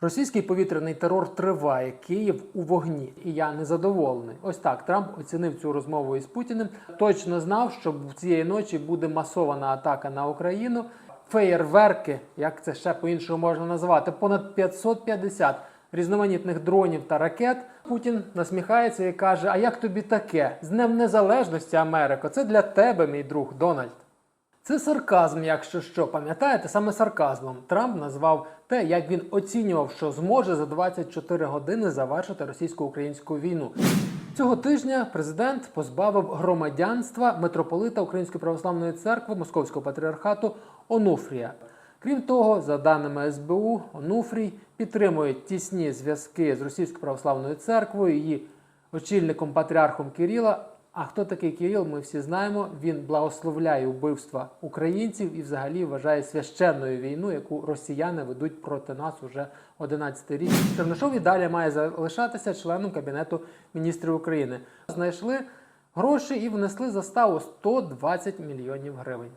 Російський повітряний терор триває. Київ у вогні, і я незадоволений. Ось так Трамп оцінив цю розмову із Путіним. Точно знав, що цієї ночі буде масована атака на Україну. Феєрверки, як це ще по-іншому можна назвати, понад 550 різноманітних дронів та ракет. Путін насміхається і каже: А як тобі таке? З Днем Незалежності Америка? Це для тебе, мій друг Дональд. Це сарказм, якщо що. Пам'ятаєте, саме сарказмом Трамп назвав те, як він оцінював, що зможе за 24 години завершити російсько-українську війну. Цього тижня президент позбавив громадянства митрополита Української православної церкви Московського патріархату Онуфрія. Крім того, за даними СБУ, Онуфрій підтримує тісні зв'язки з Російською православною церквою, її очільником патріархом Кирила. А хто такий Кирил, ми всі знаємо. Він благословляє вбивства українців і взагалі вважає священною війну, яку росіяни ведуть проти нас уже 11 рік. Чернишов і далі має залишатися членом кабінету міністрів України. Знайшли гроші і внесли заставу 120 мільйонів гривень.